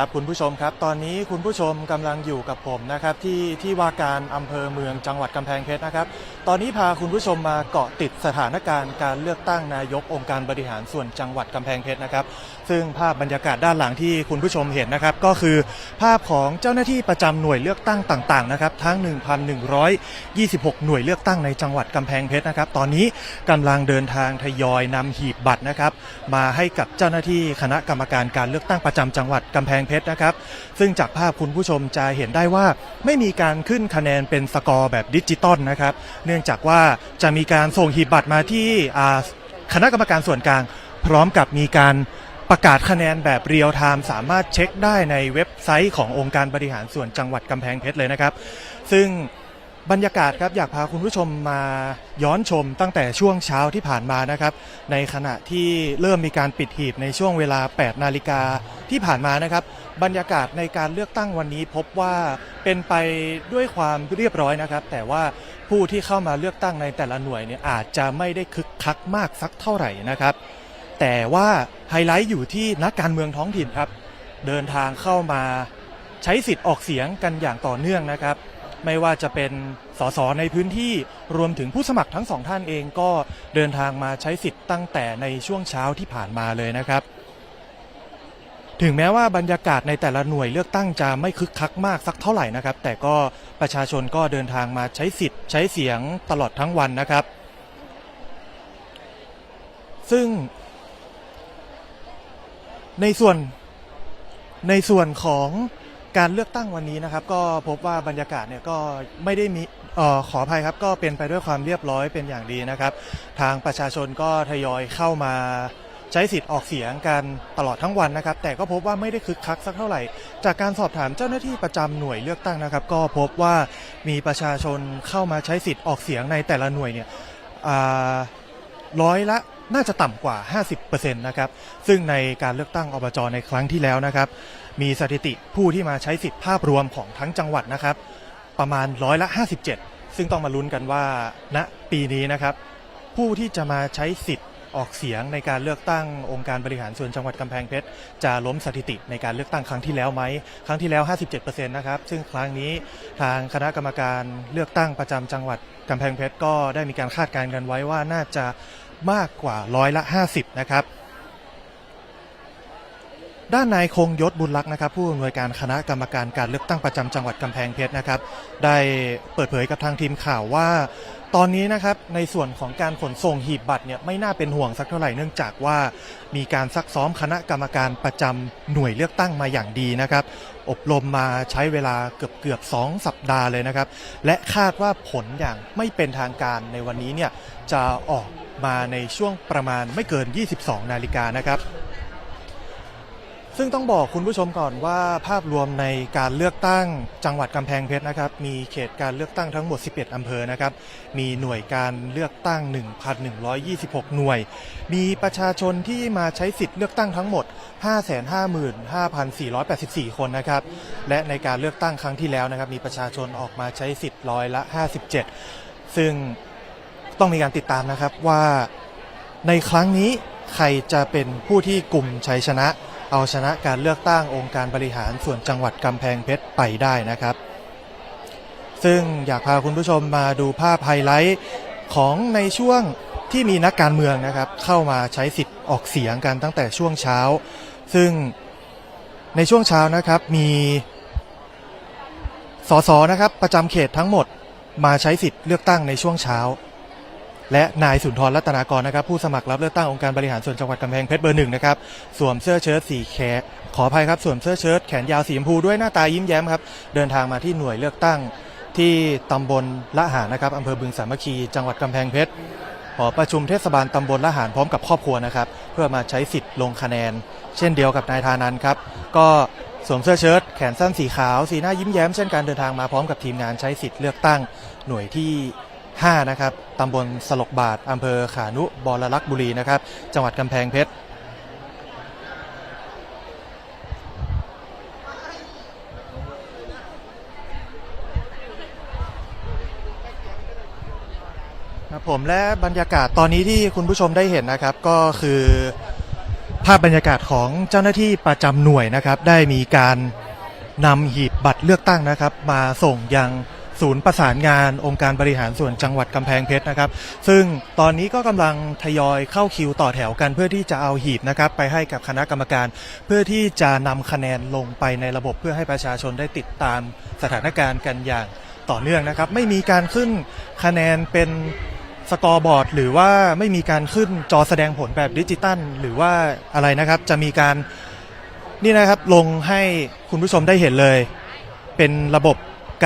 ครับคุณผู้ชมครับ ตอนนี้คุณผู้ชมกำลังอยู่กับผมนะครับที่ที่ว่าการอำเภอเมืองจังหวัดกำแพงเพชรนะครับ ตอนนี้พาคุณผู้ชมมาเกาะติดสถานการณ์การเลือกตั้งนายกองค์การบริหารส่วนจังหวัดกำแพงเพชรนะครับ ซึ่งภาพบรรยากาศด้านหลังที่คุณผู้ชมเห็นนะครับ ก็คือภาพของเจ้าหน้าที่ประจำหน่วยเลือกตั้งต่างๆนะครับทั้ง 1,126 หน่วยเลือกตั้งในจังหวัดกำแพงเพชรนะครับ ตอนนี้กำลังเดินทางทยอยนำหีบบัตรนะครับ มาให้กับเจ้าหน้าที่คณะกรรมการการเลือกตั้งประจำจังหวัดกำแพงเพชรนะครับ ซึ่งจากภาพคุณผู้ชมจะเห็นได้ว่าไม่มีการขึ้นคะแนนเป็นสกอร์แบบดิจิตอลนะครับ เนื่องจากว่าจะมีการส่งหีบบัตรมาที่คณะกรรมการส่วนกลาง พร้อมกับมีการประกาศคะแนนแบบเรียลไทม์สามารถเช็คได้ในเว็บไซต์ขององค์การบริหารส่วนจังหวัดกำแพงเพชรเลยนะครับ ซึ่ง บรรยากาศครับอยากพาคุณผู้ชมมาย้อนชมตั้งแต่ช่วงเช้าที่ผ่านมานะครับ ในขณะที่เริ่มมีการปิดหีบในช่วงเวลา 8 นาฬิกาที่ผ่านมานะครับ บรรยากาศในการเลือกตั้งวันนี้พบว่าเป็นไปด้วยความเรียบร้อยนะครับ แต่ว่าผู้ที่เข้ามาเลือกตั้งในแต่ละหน่วยเนี่ยอาจจะไม่ได้คึกคักมากสักเท่าไหร่นะครับ แต่ว่าไฮไลท์อยู่ที่นักการเมืองท้องถิ่นครับ เดินทางเข้ามาใช้สิทธิ์ออกเสียงกันอย่างต่อเนื่องนะครับ ไม่ว่าจะเป็นสสในพื้นที่รวมถึงผู้สมัครทั้งสองท่านเองก็เดินทางมาใช้สิทธิ์ตั้งแต่ในช่วงเช้าที่ผ่านมาเลยนะครับ ถึงแม้ว่าบรรยากาศในแต่ละหน่วยเลือกตั้งจะไม่คึกคักมากสักเท่าไหร่นะครับ แต่ก็ประชาชนก็เดินทางมาใช้สิทธิ์ใช้เสียงตลอดทั้งวันนะครับ ซึ่ง ในส่วนในส่วนของ การเลือกตั้งวันนี้นะครับ ก็พบว่าบรรยากาศเนี่ยก็ไม่ได้มีออขออภัยครับก็เป็นไปด้วยความเรียบร้อยเป็นอย่างดีนะครับ ทางประชาชนก็ทยอยเข้ามาใช้สิทธิ์ออกเสียงกันตลอดทั้งวันนะครับ แต่ก็พบว่าไม่ได้คึกคักสักเท่าไหร่ จากการสอบถามเจ้าหน้าที่ประจำหน่วยเลือกตั้งนะครับ ก็พบว่ามีประชาชนเข้ามาใช้สิทธิ์ออกเสียงในแต่ละหน่วยเนี่ยร้อยละน่าจะต่ำกว่า 50%นะครับ ซึ่งในการเลือกตั้งอบจในครั้งที่แล้วนะครับ มีสถิติผู้ที่มาใช้สิทธิภาพรวมของทั้งจังหวัดนะครับ ประมาณร้อยละ 57 ซึ่งต้องมาลุ้นกันว่าณปีนี้นะครับ ผู้ที่จะมาใช้สิทธิ์ออกเสียงในการเลือกตั้งองค์การบริหารส่วนจังหวัดกำแพงเพชรจะล้มสถิติในการเลือกตั้งครั้งที่แล้วไหมครั้งที่แล้ว 57%นะครับซึ่งครั้งนี้ทางคณะกรรมการเลือกตั้งประจำจังหวัดกำแพงเพชรก็ได้มีการคาดการณ์กันไว้ว่าน่าจะมากกว่าร้อยละ 50 นะครับ ด้านนายคงยศบุญลักษณ์นะครับผู้อำนวยการคณะกรรมการการเลือกตั้งประจำจังหวัดกำแพงเพชรนะครับ ได้เปิดเผยกับทางทีมข่าวว่า ตอนนี้นะครับในส่วนของการขนส่งหีบบัตรเนี่ยไม่น่าเป็นห่วงสักเท่าไหร่เนื่องจากว่า มีการซักซ้อมคณะกรรมการประจำหน่วยเลือกตั้งมาอย่างดีนะครับ อบรมมาใช้เวลาเกือบเกือบสองสัปดาห์เลยนะครับ และคาดว่าผลอย่างไม่เป็นทางการในวันนี้เนี่ยจะออกมาในช่วงประมาณไม่เกิน 22 นาฬิกานะครับ ซึ่งต้องบอกคุณผู้ชมก่อนว่าภาพรวมในการเลือกตั้งจังหวัดกำแพงเพชรนะครับ มีเขตการเลือกตั้งทั้งหมด 11 อำเภอนะครับ มีหน่วยการเลือกตั้ง 1,126 หน่วย มีประชาชนที่มาใช้สิทธิ์เลือกตั้งทั้งหมด 555,484 คนนะครับ และในการเลือกตั้งครั้งที่แล้วนะครับ มีประชาชนออกมาใช้สิทธิ์ร้อยละ 57 ซึ่งต้องมีการติดตามนะครับว่าในครั้งนี้ใครจะเป็นผู้ที่กลุ่มชัยชนะ เอาชนะการเลือกตั้งองค์การบริหารส่วนจังหวัดกำแพงเพชรไปได้นะครับ ซึ่งอยากพาคุณผู้ชมมาดูภาพไฮไลท์ของในช่วงที่มีนักการเมืองนะครับ เข้ามาใช้สิทธิ์ออกเสียงกันตั้งแต่ช่วงเช้า ซึ่งในช่วงเช้านะครับมีสสนะครับประจำเขตทั้งหมดมาใช้สิทธิ์เลือกตั้งในช่วงเช้า และนายสุนทรรัตนากรนะครับผู้สมัครรับเลือกตั้งองค์การบริหารส่วนจังหวัดกำแพงเพชรเบอร์หนึ่งนะครับสวมเสื้อเชิ้ตสีแขนขออภัยครับสวมเสื้อเชิ้ตแขนยาวสีชมพูด้วยหน้าตายิ้มแย้มครับเดินทางมาที่หน่วยเลือกตั้งที่ตำบลละหานะครับอำเภอบึงสามัคคี จังหวัดกำแพงเพชรหอประชุมเทศบาลตำบลละหารพร้อมกับครอบครัวนะครับ เพื่อมาใช้สิทธิ์ลงคะแนน เช่นเดียวกับนายธานันครับ ก็สวมเสื้อเชิ้ตแขนสั้นสีขาว สีหน้ายิ้มแย้มเช่นการเดินทางมาพร้อมกับทีมงานใช้สิทธิ์เลือกตั้งหน่วยที่ 5 นะครับตำบลสลกบาทอำเภอขานุบอระลักษ์บุรีนะครับ จังหวัดกำแพงเพชรครับผมและบรรยากาศตอนนี้ที่คุณผู้ชมได้เห็นนะครับก็คือภาพบรรยากาศของเจ้าหน้าที่ประจำหน่วยนะครับ ได้มีการนำหีบบัตรเลือกตั้งนะครับ มาส่งยัง ศูนย์ประสานงานองค์การบริหารส่วนจังหวัดกำแพงเพชรนะครับ ซึ่งตอนนี้ก็กำลังทยอยเข้าคิวต่อแถวกันเพื่อที่จะเอาหีบนะครับไปให้กับคณะกรรมการ เพื่อที่จะนำคะแนนลงไปในระบบเพื่อให้ประชาชนได้ติดตามสถานการณ์กันอย่างต่อเนื่องนะครับ ไม่มีการขึ้นคะแนนเป็นสกอร์บอร์ดหรือว่าไม่มีการขึ้นจอแสดงผลแบบดิจิตัล หรือว่าอะไรนะครับจะมีการนี่นะครับลงให้คุณผู้ชมได้เห็นเลย เป็นระบบ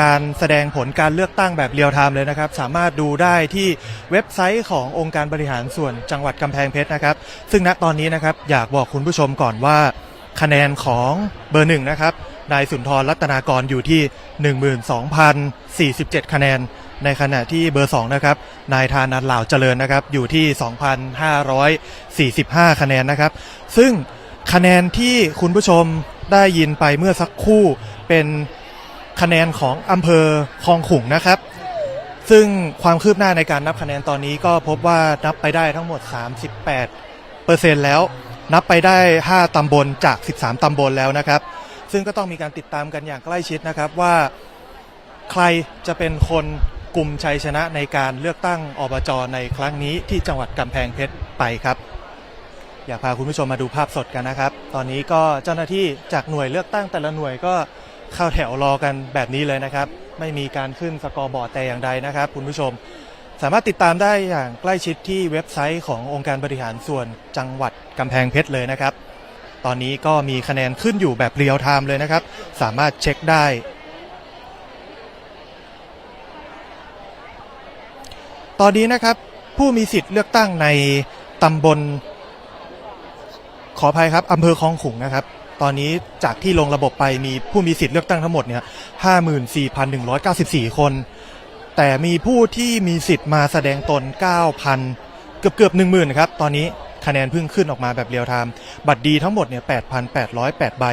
การแสดงผลการเลือกตั้งแบบเรียลไทม์เลยนะครับ สามารถดูได้ที่เว็บไซต์ขององค์การบริหารส่วนจังหวัดกำแพงเพชรนะครับ ซึ่งณตอนนี้นะครับอยากบอกคุณผู้ชมก่อนว่า คะแนนของเบอร์หนึ่งนะครับนายสุนทรรัตนากรอยู่ที่ 12,047 คะแนน ในขณะที่เบอร์สองนะครับ นายธานันเหล่าเจริญนะครับ อยู่ที่ 2,545 คะแนนนะครับ ซึ่งคะแนนที่คุณผู้ชมได้ยินไปเมื่อสักครู่เป็น คะแนนของอำเภอคลองขุงนะครับ ซึ่งความคืบหน้าในการนับคะแนนตอนนี้ก็พบว่านับไปได้ทั้งหมด 38เปอร์เซ็นต์แล้ว นับไปได้ 5ตำบลจาก 13ตำบลแล้วนะครับ ซึ่งก็ต้องมีการติดตามกันอย่างใกล้ชิดนะครับว่าใครจะเป็นคนกลุ่มชัยชนะในการเลือกตั้งอบจในครั้งนี้ที่จังหวัดกำแพงเพชรไปครับ อยากพาคุณผู้ชมมาดูภาพสดกันนะครับ ตอนนี้ก็เจ้าหน้าที่จากหน่วยเลือกตั้งแต่ละหน่วยก็ เข้าแถวรอกันแบบนี้เลยนะครับ ไม่มีการขึ้นสกอร์บอร์ดแต่อย่างใดนะครับ คุณผู้ชม สามารถติดตามได้อย่างใกล้ชิดที่เว็บไซต์ขององค์การบริหารส่วนจังหวัดกำแพงเพชรเลยนะครับ ตอนนี้ก็มีคะแนนขึ้นอยู่แบบเรียลไทม์เลยนะครับ สามารถเช็คได้ตอนนี้นะครับผู้มีสิทธิ์เลือกตั้งในตำบลขออภัยครับอำเภอคลองขุงนะครับ ตอนนี้จากที่ลงระบบไปมีผู้มีสิทธิ์เลือกตั้งทั้งหมดเนี่ย54,194 คน แต่มีผู้ที่มีสิทธิ์มาแสดงตน 9,000 เกือบเกือบ10,000ครับ ตอนนี้คะแนนเพิ่งขึ้นออกมาแบบเรียลไทม์ บัตรดีทั้งหมดเนี่ย8,808 ใบ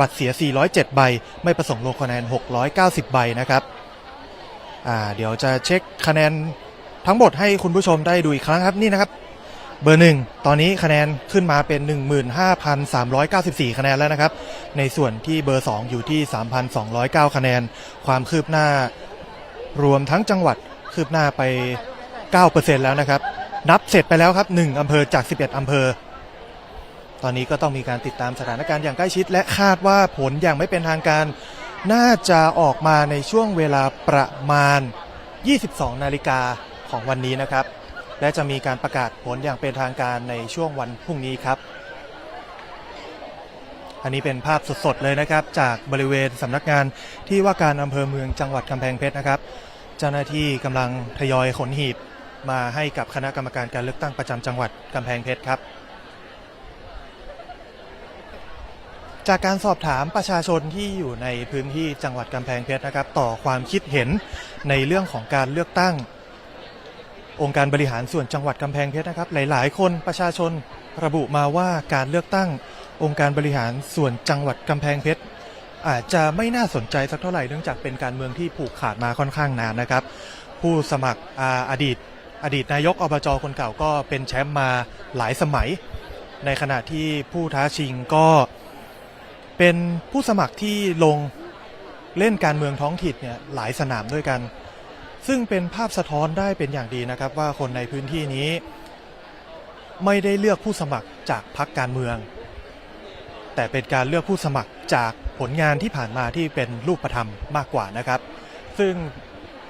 บัตรเสีย 407 ใบ ไม่ประสงค์ลงคะแนน 690 ใบนะครับ อ่า เดี๋ยวจะเช็คคะแนนทั้งหมดให้คุณผู้ชมได้ดูอีกครั้งครับ นี่นะครับ เบอร์หนึ่งตอนนี้คะแนนขึ้นมาเป็น 15,394 คะแนนแล้วนะครับ ในส่วนที่เบอร์ 2 อยู่ที่ 3,209 คะแนน ความคืบหน้ารวมทั้งจังหวัดคืบหน้าไป 9%แล้วนะครับ นับเสร็จไปแล้วครับ 1อำเภอจาก 11อำเภอ ตอนนี้ก็ต้องมีการติดตามสถานการณ์อย่างใกล้ชิด และคาดว่าผลอย่างไม่เป็นทางการ น่าจะออกมาในช่วงเวลาประมาณ 22 นาฬิกาของวันนี้นะครับ และจะมีการประกาศผลอย่างเป็นทางการในช่วงวันพรุ่งนี้ครับ อันนี้เป็นภาพสดๆเลยนะครับ จากบริเวณสำนักงานที่ว่าการอำเภอเมืองจังหวัดกำแพงเพชรนะครับ เจ้าหน้าที่กำลังทยอยขนหีบมาให้กับคณะกรรมการการเลือกตั้งประจำจังหวัดกำแพงเพชรครับ จากการสอบถามประชาชนที่อยู่ในพื้นที่จังหวัดกำแพงเพชรนะครับ ต่อความคิดเห็นในเรื่องของการเลือกตั้ง องค์การบริหารส่วนจังหวัดกำแพงเพชรนะครับ หลาย ๆ คนประชาชนระบุมาว่าการเลือกตั้งองค์การบริหารส่วนจังหวัดกำแพงเพชรอาจจะไม่น่าสนใจสักเท่าไหร่เนื่องจากเป็นการเมืองที่ผูกขาดมาค่อนข้างนานนะครับ ผู้สมัครออดีต อดีตนายกอบจคนเก่าก็เป็นแชมป์มาหลายสมัย ในขณะที่ผู้ท้าชิงก็เป็นผู้สมัครที่ลงเล่นการเมืองท้องถิ่นเนี่ยหลายสนามด้วยกัน ซึ่งเป็นภาพสะท้อนได้เป็นอย่างดีนะครับว่าคนในพื้นที่นี้ ไม่ได้เลือกผู้สมัครจากพรรคการเมือง แต่เป็นการเลือกผู้สมัครจากผลงานที่ผ่านมาที่เป็นรูปธรรมมากกว่านะครับ ซึ่ง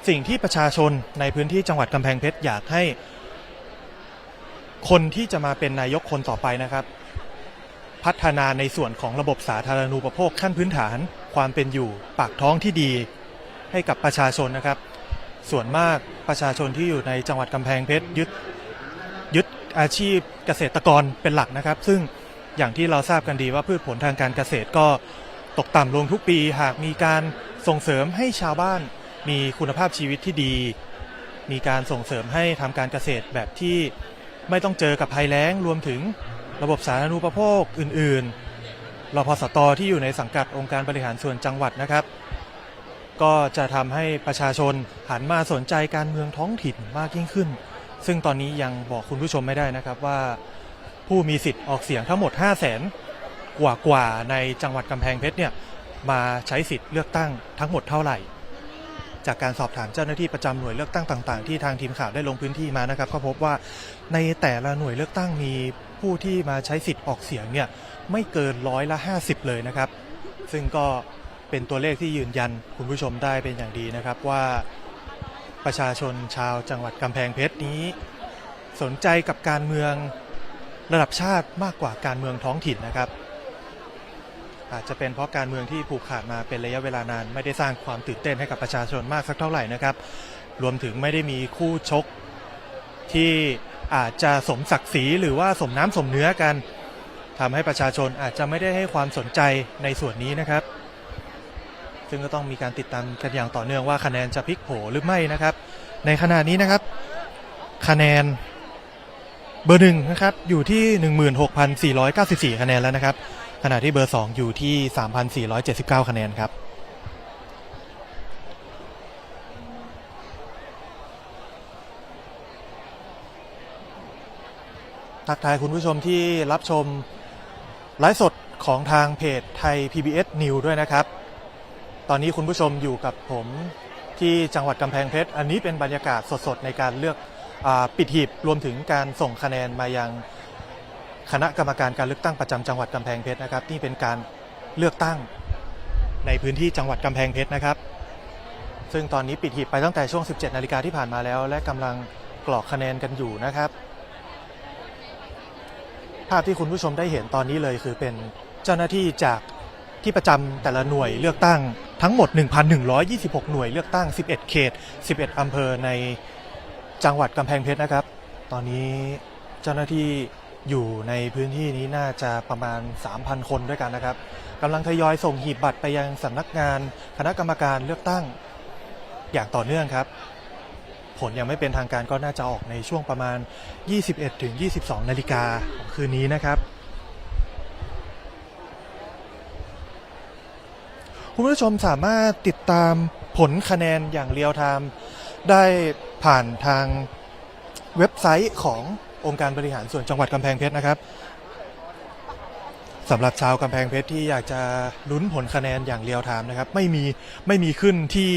สิ่งที่ประชาชนในพื้นที่จังหวัดกำแพงเพชรอยากให้ คนที่จะมาเป็นนายกคนต่อไปนะครับ พัฒนาในส่วนของระบบสาธารณูปโภคขั้นพื้นฐาน ความเป็นอยู่ปากท้องที่ดี ให้กับประชาชนนะครับ ส่วนมากประชาชนที่อยู่ในจังหวัดกำแพงเพชรยึดยึดอาชีพเกษตรกรเป็นหลักนะครับ ซึ่งอย่างที่เราทราบกันดีว่าพืชผลทางการเกษตรก็ตกต่ำลงทุกปีหากมีการส่งเสริมให้ชาวบ้านมีคุณภาพชีวิตที่ดี มีการส่งเสริมให้ทำการเกษตรแบบที่ไม่ต้องเจอกับภัยแล้งรวมถึงระบบสาธารณูปโภคอื่นๆรพสตที่อยู่ในสังกัดองค์การบริหารส่วนจังหวัดนะครับ ก็จะทำให้ประชาชนหันมาสนใจการเมืองท้องถิ่นมากยิ่งขึ้น ซึ่งตอนนี้ยังบอกคุณผู้ชมไม่ได้นะครับว่า ผู้มีสิทธิ์ออกเสียงทั้งหมด 5 0 0แสนกว่ากว่าๆในจังหวัดกำแพงเพชรเนี่ยมาใช้สิทธิ์เลือกตั้งทั้งหมดเท่าไหร่ จากการสอบถามเจ้าหน้าที่ประจำหน่วยเลือกตั้งต่าง ๆ ที่ทางทีมข่าวได้ลงพื้นที่มานะครับก็พบว่าในแต่ละหน่วยเลือกตั้งมีผู้ที่มาใช้สิทธิ์ออกเสียงเนี่ยไม่เกินร้อยละ 50 เลยนะครับ ซึ่งก็ เป็นตัวเลขที่ยืนยันคุณผู้ชมได้เป็นอย่างดีนะครับว่าประชาชนชาวจังหวัดกำแพงเพชรนี้ สนใจกับการเมืองระดับชาติมากกว่าการเมืองท้องถิ่นนะครับ อาจจะเป็นเพราะการเมืองที่ผูกขาดมาเป็นระยะเวลานาน ไม่ได้สร้างความตื่นเต้นให้กับประชาชนมากสักเท่าไหร่นะครับ รวมถึงไม่ได้มีคู่ชกที่อาจจะสมศักดิ์ศรีหรือว่าสมน้ำสมเนื้อกันทำให้ประชาชนอาจจะไม่ได้ให้ความสนใจในส่วนนี้นะครับ ซึ่งก็ต้องมีการติดตามกันอย่างต่อเนื่องว่าคะแนนจะพลิกโผหรือไม่นะครับ ในขณะนี้นะครับ คะแนนเบอร์หนึ่งนะครับอยู่ที่ 16,494 คะแนนแล้วนะครับ ขณะที่เบอร์ 2 อยู่ที่ 3,479 คะแนนครับทักทายคุณผู้ชมที่รับชมไลฟ์สดของทางเพจไทย PBS News ด้วยนะครับ ตอนนี้คุณผู้ชมอยู่กับผมที่จังหวัดกำแพงเพชร อันนี้เป็นบรรยากาศสดๆ ในการเลือกอปิดหีบรวมถึงการส่งคะแนนมายังคณะกรรมการการเลือกตั้งประจำจังหวัดกำแพงเพชรนะครับนี่เป็นการเลือกตั้งในพื้นที่จังหวัดกำแพงเพชรนะครับ ซึ่งตอนนี้ปิดหีบไปตั้งแต่ช่วง 17 นาฬิกาที่ผ่านมาแล้ว และกำลังกรอกคะแนนกันอยู่นะครับ ภาพที่คุณผู้ชมได้เห็นตอนนี้เลยคือเป็นเจ้าหน้าที่จาก ที่ประจำแต่ละหน่วยเลือกตั้งทั้งหมด 1,126 หน่วยเลือกตั้ง 11 เขต 11 อำเภอในจังหวัดกำแพงเพชรนะครับ ตอนนี้เจ้าหน้าที่อยู่ในพื้นที่นี้น่าจะประมาณ 3,000 คนด้วยกันนะครับกำลังทยอยส่งหีบบัตรไปยังสำนักงานคณะกรรมการเลือกตั้งอย่างต่อเนื่องครับ ผลยังไม่เป็นทางการก็น่าจะออกในช่วงประมาณ 21-22 นาฬิกาของคืนนี้นะครับ คุณผู้ชมสามารถติดตามผลคะแนนอย่างเรียลไทม์ได้ผ่านทางเว็บไซต์ขององค์การบริหารส่วนจังหวัดกำแพงเพชรนะครับสำหรับชาวกำแพงเพชรที่อยากจะลุ้นผลคะแนนอย่างเรียลไทม์นะครับไม่มีไม่มีขึ้นที่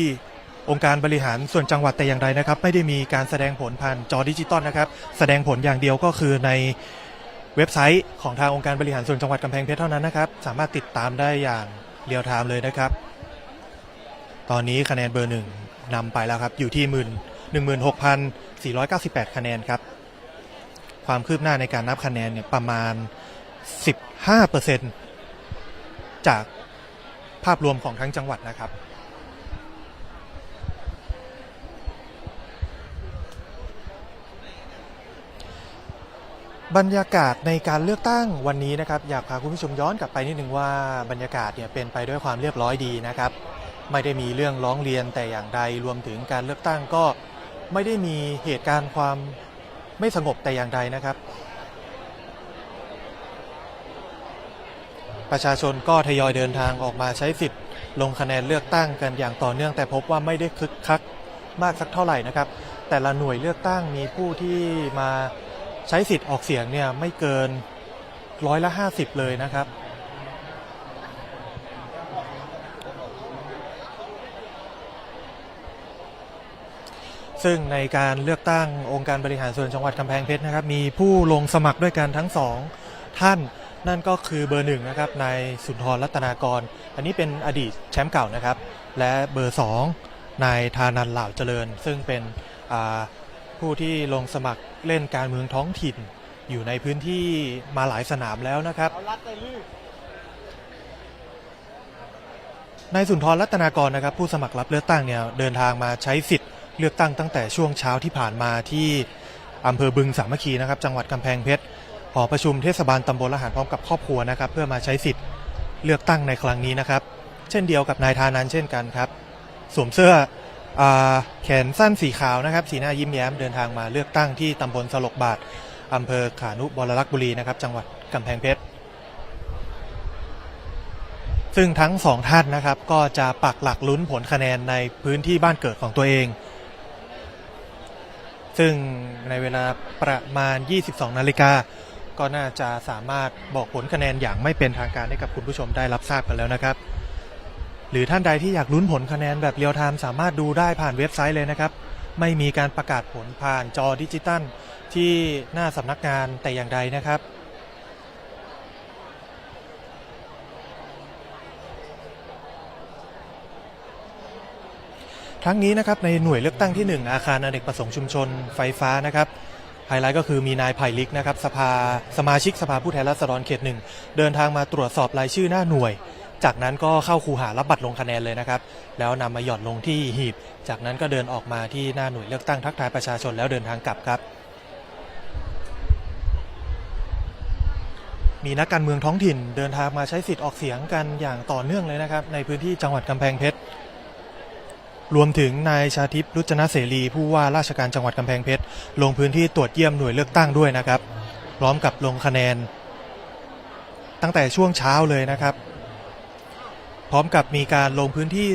องค์การบริหารส่วนจังหวัดแต่อย่างใดนะครับ ไม่ได้มีการแสดงผลผ่านจอดิจิตอลนะครับ แสดงผลอย่างเดียวก็คือในเว็บไซต์ของทางองค์การบริหารส่วนจังหวัดกำแพงเพชรเท่านั้นนะครับ สามารถติดตามได้อย่าง เรียลไทม์เลยนะครับ ตอนนี้คะแนนเบอร์หนึ่งนำไปแล้วครับ อยู่ที่หมื่นหนึ่งหมื่นหกพันสี่ร้อยเก้าสิบแปดคะแนนครับ ความคืบหน้าในการนับคะแนนเนี่ยประมาณสิบห้าเปอร์เซ็นจากภาพรวมของทั้งจังหวัดนะครับ บรรยากาศในการเลือกตั้งวันนี้นะครับอยากพาคุณผู้ชมย้อนกลับไปนิดนึงว่าบรรยากาศเนี่ยเป็นไปด้วยความเรียบร้อยดีนะครับไม่ได้มีเรื่องร้องเรียนแต่อย่างใดรวมถึงการเลือกตั้งก็ไม่ได้มีเหตุการณ์ความไม่สงบแต่อย่างใดนะครับ ประชาชนก็ทยอยเดินทางออกมาใช้สิทธิ์ ลงคะแนนเลือกตั้งกันอย่างต่อเนื่องแต่พบว่าไม่ได้คึกคักมากสักเท่าไหร่นะครับ แต่ละหน่วยเลือกตั้งมีผู้ที่มา ใช้สิทธิ์ออกเสียงเนี่ยไม่เกินร้อยละห้าสิบเลยนะครับ ซึ่งในการเลือกตั้งองค์การบริหารส่วนจังหวัดกำแพงเพชรนะครับ มีผู้ลงสมัครด้วยกันทั้งสองท่านนั่นก็คือเบอร์หนึ่งนะครับนายสุนทรรัตนากร อันนี้เป็นอดีตแชมป์เก่านะครับ และเบอร์สองนายธานันเหล่าเจริญ ซึ่งเป็นอ่า ผู้ที่ลงสมัครเล่นการเมืองท้องถิ่น อยู่ในพื้นที่มาหลายสนามแล้วนะครับนายสุนทรรัตนากรนะครับ ผู้สมัครรับเลือกตั้งเนี่ยเดินทางมาใช้สิทธิ์เลือกตั้งตั้งแต่ช่วงเช้าที่ผ่านมาที่อำเภอบึงสามัคคีนะครับจังหวัดกำแพงเพชรหอประชุมเทศบาลตำบลละหารพร้อมกับครอบครัวนะครับ เพื่อมาใช้สิทธิ์เลือกตั้งในครั้งนี้นะครับ เช่นเดียวกับนายธานันเช่นกันครับ สวมเสื้อ แขนสั้นสีขาวนะครับ สีหน้ายิ้มแย้มเดินทางมาเลือกตั้งที่ตำบลสลกบาทอำเภอขานุบรลักษ์บุรีนะครับ จังหวัดกำแพงเพชร ซึ่งทั้งสองท่านนะครับ ก็จะปักหลักลุ้นผลคะแนนในพื้นที่บ้านเกิดของตัวเอง ซึ่งในเวลาประมาณ 22 นาฬิกา ก็น่าจะสามารถบอกผลคะแนนอย่างไม่เป็นทางการให้กับคุณผู้ชมได้รับทราบกันแล้วนะครับ หรือท่านใดที่อยากลุ้นผลคะแนนแบบเรียลไทม์สามารถดูได้ผ่านเว็บไซต์เลยนะครับ ไม่มีการประกาศผลผ่านจอดิจิตัลที่หน้าสำนักงานแต่อย่างใดนะครับ ทั้งนี้นะครับในหน่วยเลือกตั้งที่ 1 อาคารอเนกประสงค์ชุมชนไฟฟ้านะครับไฮไลท์ก็คือมีนายไผ่ลิกนะครับสภาสมาชิกสภาผู้แทนราษฎรเขตหนึ่งเดินทางมาตรวจสอบรายชื่อหน้าหน่วย จากนั้นก็เข้าคูหารับบัตรลงคะแนนเลยนะครับ แล้วนำมาหย่อนลงที่หีบ จากนั้นก็เดินออกมาที่หน้าหน่วยเลือกตั้งทักทายประชาชนแล้วเดินทางกลับครับ มีนักการเมืองท้องถิ่นเดินทางมาใช้สิทธิ์ออกเสียงกันอย่างต่อเนื่องเลยนะครับ ในพื้นที่จังหวัดกำแพงเพชรรวมถึงนายชาทิพย์รุจนะเสรีผู้ว่าราชการจังหวัดกำแพงเพชรลงพื้นที่ตรวจเยี่ยมหน่วยเลือกตั้งด้วยนะครับ พร้อมกับลงคะแนน ตั้งแต่ช่วงเช้าเลยนะครับ พร้อมกับมีการลงพื้นที่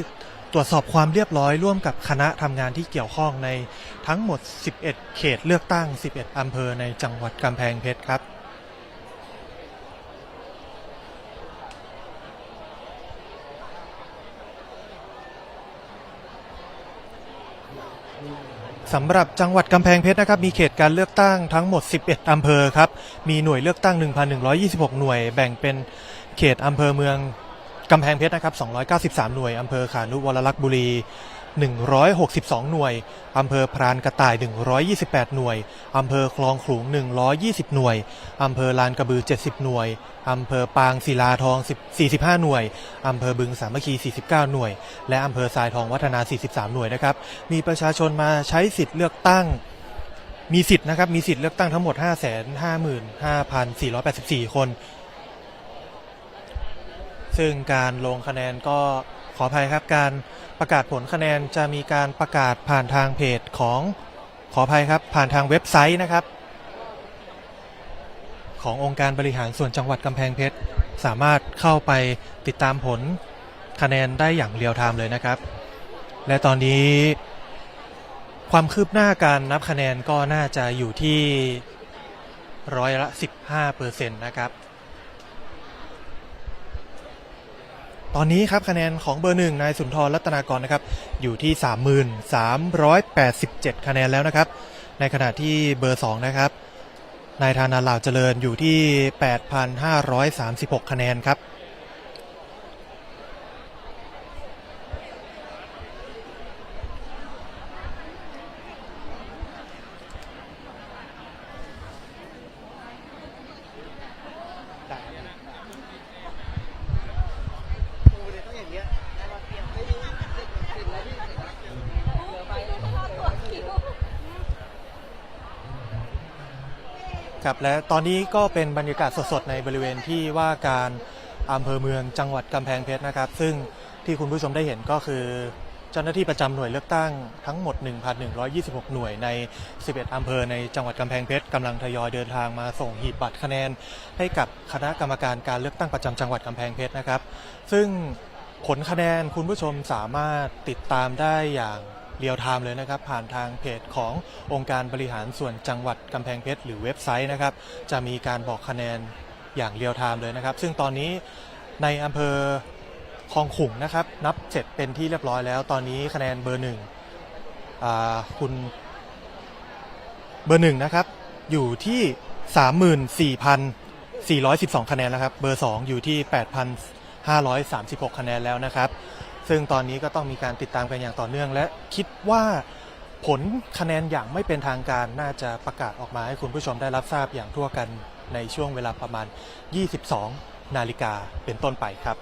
ตรวจสอบความเรียบร้อยร่วมกับคณะทำงานที่เกี่ยวข้องในทั้งหมด 11 เขตเลือกตั้ง 11 อำเภอในจังหวัดกำแพงเพชรครับสำหรับจังหวัดกำแพงเพชรนะครับมีเขตการเลือกตั้งทั้งหมด 11 อำเภอครับ มีหน่วยเลือกตั้ง 1,126 หน่วยแบ่งเป็นเขตอำเภอเมือง กำแพงเพชรนะครับ 293 หน่วย อำเภอขานุวรลักษ์บุรี 162 หน่วย อำเภอพรานกระต่าย 128 หน่วย อำเภอคลองขลุง 120 หน่วย อำเภอลานกระบือ 70 หน่วย อำเภอปางศิลาทอง 45 หน่วย อำเภอบึงสามัคคี 49 หน่วย และอำเภอทรายทองวัฒนา 43 หน่วยนะครับ มีประชาชนมาใช้สิทธิ์เลือกตั้งมีสิทธิ์นะครับ มีสิทธิ์เลือกตั้งทั้งหมด 555,484 คน ซึ่งการลงคะแนนก็ขออภัยครับการประกาศผลคะแนนจะมีการประกาศผ่านทางเพจของขออภัยครับผ่านทางเว็บไซต์นะครับ ขององค์การบริหารส่วนจังหวัดกำแพงเพชรสามารถเข้าไปติดตามผลคะแนนได้อย่างเรียลไทม์เลยนะครับ และตอนนี้ความคืบหน้าการนับคะแนนก็น่าจะอยู่ที่ร้อยละ 15เปอร์เซ็นต์นะครับ ตอนนี้ครับคะแนนของเบอร์หนึ่งนายสุนทรรัตนากรนะครับอยู่ที่ 3387 คะแนนแล้วนะครับ ในขณะที่เบอร์สองนะครับนายธานาเหล่าเจริญอยู่ที่ 8,536 คะแนนครับ ครับและตอนนี้ก็เป็นบรรยากาศสดๆในบริเวณที่ว่าการอำเภอเมืองจังหวัดกำแพงเพชรนะครับ ซึ่งที่คุณผู้ชมได้เห็นก็คือเจ้าหน้าที่ประจำหน่วยเลือกตั้งทั้งหมด 1,126 หน่วยใน 11 อำเภอในจังหวัดกำแพงเพชรกำลังทยอยเดินทางมาส่งหีบบัตรคะแนน ให้กับคณะกรรมการการเลือกตั้งประจำจังหวัดกำแพงเพชรนะครับ ซึ่งผลคะแนนคุณผู้ชมสามารถติดตามได้อย่าง เรียลไทม์เลยนะครับ ผ่านทางเพจขององค์การบริหารส่วนจังหวัดกำแพงเพชรหรือเว็บไซต์นะครับ จะมีการบอกคะแนนอย่างเรียลไทม์เลยนะครับ ซึ่งตอนนี้ในอำเภอคลองขุงนะครับนับเสร็จเป็นที่เรียบร้อยแล้ว ตอนนี้คะแนนเบอร์หนึ่งคุณเบอร์หนึ่งนะครับอยู่ที่ 34,412 คะแนนแล้วครับ เบอร์ 2 อยู่ที่ 8,536 คะแนนแล้วนะครับ ซึ่งตอนนี้ก็ต้องมีการติดตามกันอย่างต่อเนื่อง และคิดว่าผลคะแนนอย่างไม่เป็นทางการน่าจะประกาศออกมาให้คุณผู้ชมได้รับทราบอย่างทั่วกันในช่วงเวลาประมาณ 22 นาฬิกาเป็นต้นไปครับ